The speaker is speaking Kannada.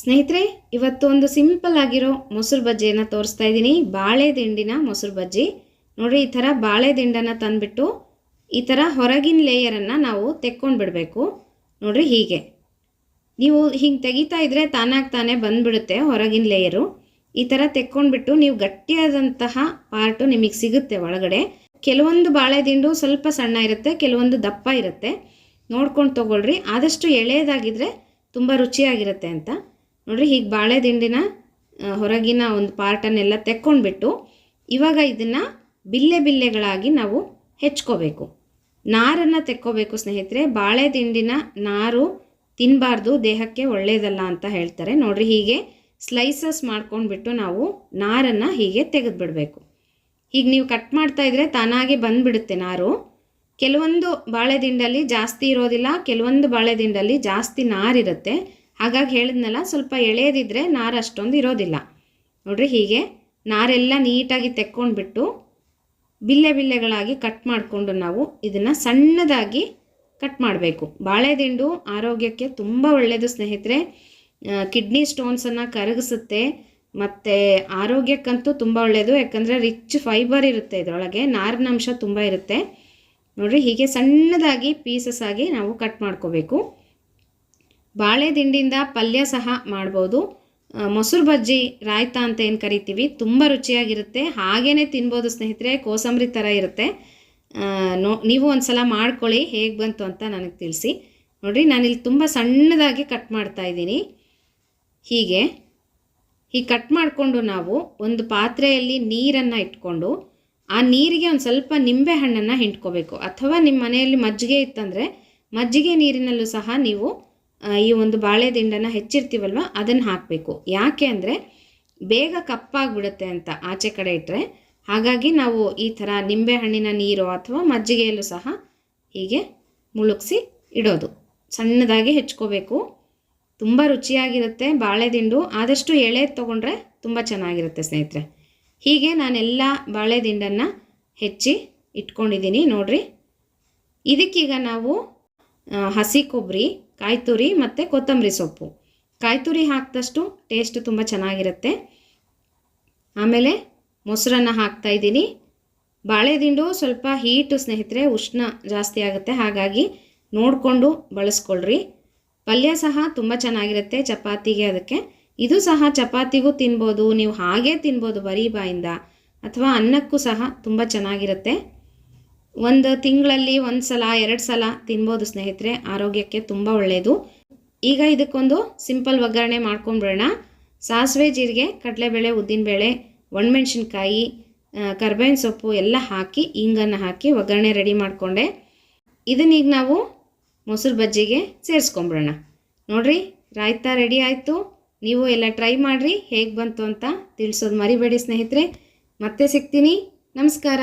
ಸ್ನೇಹಿತರೆ ಇವತ್ತು ಒಂದು ಸಿಂಪಲ್ ಆಗಿರೋ ಮೊಸರು ಬಜ್ಜಿಯನ್ನು ತೋರಿಸ್ತಾ ಇದ್ದೀನಿ. ಬಾಳೆ ದಿಂಡಿನ ಮೊಸರು ಬಜ್ಜಿ. ನೋಡಿರಿ, ಈ ಥರ ಬಾಳೆ ದಿಂಡನ್ನು ತಂದುಬಿಟ್ಟು ಈ ಥರ ಹೊರಗಿನ ಲೇಯರನ್ನು ನಾವು ತೆಕ್ಕೊಂಡು ಬಿಡಬೇಕು. ನೋಡಿರಿ, ಹೀಗೆ. ನೀವು ಹಿಂಗೆ ತೆಗಿತಾ ಇದ್ದರೆ ತಾನಾಗಿ ತಾನೇ ಬಂದುಬಿಡುತ್ತೆ ಹೊರಗಿನ ಲೇಯರು ಈ ಥರ ತೆಕ್ಕೊಂಡ್ಬಿಟ್ಟು ನೀವು ಗಟ್ಟಿಯಾದಂತಹ ಪಾರ್ಟು ನಿಮಗೆ ಸಿಗುತ್ತೆ ಒಳಗಡೆ. ಕೆಲವೊಂದು ಬಾಳೆ ದಿಂಡು ಸ್ವಲ್ಪ ಸಣ್ಣ ಇರುತ್ತೆ, ಕೆಲವೊಂದು ದಪ್ಪ ಇರುತ್ತೆ. ನೋಡ್ಕೊಂಡು ತೊಗೊಳ್ರಿ. ಆದಷ್ಟು ಎಳೆಯದಾಗಿದ್ದರೆ ತುಂಬ ರುಚಿಯಾಗಿರುತ್ತೆ ಅಂತ. ನೋಡ್ರಿ ಹೀಗೆ ಬಾಳೆ ದಿಂಡಿನ ಆ, ಹೊರಗಿನ ಒಂದು ಪಾರ್ಟನ್ನೆಲ್ಲ ತೆಕ್ಕೊಂಡ್ಬಿಟ್ಟು ಇವಾಗ ಇದನ್ನು ಬಿಲ್ಲೆ ಬಿಲ್ಲೆಗಳಾಗಿ ನಾವು ಹೆಚ್ಕೋಬೇಕು. ನಾರನ್ನು ತೆಕ್ಕೋಬೇಕು ಸ್ನೇಹಿತರೆ. ಬಾಳೆ ದಿಂಡಿನ ನಾರು ತಿನ್ನಬಾರ್ದು ದೇಹಕ್ಕೆ ಒಳ್ಳೆಯದಲ್ಲ ಅಂತ ಹೇಳ್ತಾರೆ. ನೋಡ್ರಿ ಹೀಗೆ ಸ್ಲೈಸಸ್ ಮಾಡ್ಕೊಂಡ್ಬಿಟ್ಟು ನಾವು ನಾರನ್ನು ಹೀಗೆ ತೆಗೆದುಬಿಡಬೇಕು. ಹೀಗೆ ನೀವು ಕಟ್ ಮಾಡ್ತಾ ಇದ್ರೆ ತಾನಾಗೆ ಬಂದುಬಿಡುತ್ತೆ ನಾರು. ಕೆಲವೊಂದು ಬಾಳೆದಿಂಡಲ್ಲಿ ಜಾಸ್ತಿ ಇರೋದಿಲ್ಲ ಕೆಲವೊಂದು ಬಾಳೆದಿಂಡಲ್ಲಿ ಜಾಸ್ತಿ ನಾರಿರುತ್ತೆ. ಹಾಗಾಗಿ ಹೇಳಿದ್ನಲ್ಲ, ಸ್ವಲ್ಪ ಎಳೆಯದಿದ್ದರೆ ನಾರು ಅಷ್ಟೊಂದು ಇರೋದಿಲ್ಲ. ನೋಡ್ರಿ ಹೀಗೆ ನಾರೆಲ್ಲ ನೀಟಾಗಿ ತೆಕ್ಕೊಂಡ್ಬಿಟ್ಟು ಬಿಲ್ಲೆ ಬಿಲ್ಲೆಗಳಾಗಿ ಕಟ್ ಮಾಡಿಕೊಂಡು ನಾವು ಇದನ್ನು ಸಣ್ಣದಾಗಿ ಕಟ್ ಮಾಡಬೇಕು. ಬಾಳೆದಿಂಡು ಆರೋಗ್ಯಕ್ಕೆ ತುಂಬ ಒಳ್ಳೆಯದು ಸ್ನೇಹಿತರೆ. ಕಿಡ್ನಿ ಸ್ಟೋನ್ಸನ್ನು ಕರಗಿಸುತ್ತೆ, ಮತ್ತು ಆರೋಗ್ಯಕ್ಕಂತೂ ತುಂಬ ಒಳ್ಳೆಯದು ಯಾಕಂದರೆ ರಿಚ್ ಫೈಬರ್ ಇರುತ್ತೆ ಇದರೊಳಗೆ ನಾರಿನಂಶ ತುಂಬ ಇರುತ್ತೆ. ನೋಡಿರಿ ಹೀಗೆ ಸಣ್ಣದಾಗಿ ಪೀಸಸ್ ಆಗಿ ನಾವು ಕಟ್ ಮಾಡ್ಕೋಬೇಕು. ಬಾಳೆ ದಿಂಡಿಂದ ಪಲ್ಯ ಸಹ ಮಾಡ್ಬೋದು. ಮೊಸರು ಬಜ್ಜಿ, ರಾಯ್ತ ಅಂತ ಏನು ಕರಿತೀವಿ, ತುಂಬ ರುಚಿಯಾಗಿರುತ್ತೆ. ಹಾಗೇ ತಿನ್ಬೋದು ಸ್ನೇಹಿತರೆ, ಕೋಸಂಬರಿ ಥರ ಇರುತ್ತೆ. ನೋ, ನೀವು ಒಂದು ಸಲ ಮಾಡ್ಕೊಳ್ಳಿ, ಹೇಗೆ ಬಂತು ಅಂತ ನನಗೆ ತಿಳಿಸಿ. ನೋಡಿರಿ, ನಾನಿಲ್ಲಿ ತುಂಬ ಸಣ್ಣದಾಗಿ ಕಟ್ ಮಾಡ್ತಾ ಇದ್ದೀನಿ. ಹೀಗೆ ಹೀಗೆ ಕಟ್ ಮಾಡಿಕೊಂಡು ನಾವು ಒಂದು ಪಾತ್ರೆಯಲ್ಲಿ ನೀರನ್ನು ಇಟ್ಕೊಂಡು, ಆ ನೀರಿಗೆ ಒಂದು ಸ್ವಲ್ಪ ನಿಂಬೆ ಹಣ್ಣನ್ನು ಹಿಂಡ್ಕೋಬೇಕು. ಅಥವಾ ನಿಮ್ಮ ಮನೆಯಲ್ಲಿ ಮಜ್ಜಿಗೆ ಇತ್ತಂದರೆ ಮಜ್ಜಿಗೆ ನೀರಿನಲ್ಲೂ ಸಹ ನೀವು ಈ ಒಂದು ಬಾಳೆ ದಿಂಡನ್ನು ಹೆಚ್ಚಿರ್ತೀವಲ್ವ? ಅದನ್ನು ಹಾಕಬೇಕು. ಯಾಕೆ ಅಂದರೆ ಬೇಗ ಕಪ್ಪಾಗ್ಬಿಡುತ್ತೆ ಅಂತ ಆಚೆ ಕಡೆ ಇಟ್ಟರೆ ಹಾಗಾಗಿ ನಾವು ಈ ಥರ ನಿಂಬೆ ಹಣ್ಣಿನ ನೀರು ಅಥವಾ ಮಜ್ಜಿಗೆಯಲ್ಲೂ ಸಹ ಹೀಗೆ ಮುಳುಗಿಸಿ ಇಡೋದು. ಸಣ್ಣದಾಗಿ ಹೆಚ್ಕೋಬೇಕು. ತುಂಬ ರುಚಿಯಾಗಿರುತ್ತೆ ಬಾಳೆದಿಂಡು ಆದಷ್ಟು ಎಳೆ ತೊಗೊಂಡ್ರೆ ತುಂಬ ಚೆನ್ನಾಗಿರುತ್ತೆ ಸ್ನೇಹಿತರೆ. ಹೀಗೆ ನಾನೆಲ್ಲ ಬಾಳೆದಿಂಡನ್ನು ಹೆಚ್ಚಿ ಇಟ್ಕೊಂಡಿದ್ದೀನಿ ನೋಡ್ರಿ. ಇದಕ್ಕೀಗ ನಾವು ಹಸಿ ಕೊಬ್ಬರಿ ಕಾಯಿ ತುರಿ ಮತ್ತು ಕೊತ್ತಂಬರಿ ಸೊಪ್ಪು. ಕಾಯಿ ತುರಿ ಹಾಕಿದಷ್ಟು ಟೇಸ್ಟ್ ತುಂಬ ಚೆನ್ನಾಗಿರುತ್ತೆ. ಆಮೇಲೆ ಮೊಸರನ್ನು ಹಾಕ್ತಾ ಇದ್ದೀನಿ. ಬಾಳೆದಿಂಡು ಸ್ವಲ್ಪ ಹೀಟು ಸ್ನೇಹಿತರೆ ಉಷ್ಣ ಜಾಸ್ತಿ ಆಗುತ್ತೆ. ಹಾಗಾಗಿ ನೋಡಿಕೊಂಡು ಬಳಸ್ಕೊಳ್ರಿ. ಪಲ್ಯ ಸಹ ತುಂಬ ಚೆನ್ನಾಗಿರುತ್ತೆ ಚಪಾತಿಗೆ ಅದಕ್ಕೆ. ಇದು ಸಹ ಚಪಾತಿಗೂ ತಿನ್ಬೋದು. ನೀವು ಹಾಗೇ ತಿನ್ಬೋದು ಬರೀ ಬಾಯಿಂದ. ಅಥವಾ ಅನ್ನಕ್ಕೂ ಸಹ ತುಂಬ ಚೆನ್ನಾಗಿರುತ್ತೆ. ಒಂದು ತಿಂಗಳಲ್ಲಿ ಒಂದು ಸಲ, ಎರಡು ಸಲ ತಿನ್ಬೋದು ಸ್ನೇಹಿತರೆ. ಆರೋಗ್ಯಕ್ಕೆ ತುಂಬ ಒಳ್ಳೆಯದು ಈಗ ಇದಕ್ಕೊಂದು ಸಿಂಪಲ್ ಒಗ್ಗರಣೆ ಮಾಡ್ಕೊಂಡ್ಬಿಡೋಣ. ಸಾಸಿವೆ ಜೀರಿಗೆ, ಕಡಲೆಬೇಳೆ, ಉದ್ದಿನಬೇಳೆ, ಒಣಮೆಣ್ಸಿನ್ಕಾಯಿ ಕರ್ಬೇವಿನ ಸೊಪ್ಪು ಎಲ್ಲ ಹಾಕಿ ಹಿಂಗನ್ನು ಹಾಕಿ ಒಗ್ಗರಣೆ ರೆಡಿ ಮಾಡಿಕೊಂಡೆ. ಇದನ್ನೀಗ ನಾವು ಮೊಸರು ಬಜ್ಜಿಗೆ ಸೇರಿಸ್ಕೊಂಬಿಡೋಣ ನೋಡ್ರಿ, ರಾಯ್ತಾ ರೆಡಿ ಆಯಿತು. ನೀವು ಎಲ್ಲ ಟ್ರೈ ಮಾಡಿರಿ, ಹೇಗೆ ಬಂತು ಅಂತ ತಿಳಿಸೋದು ಮರಿಬೇಡಿ ಸ್ನೇಹಿತರೆ. ಮತ್ತೆ ಸಿಗ್ತೀನಿ. ನಮಸ್ಕಾರ.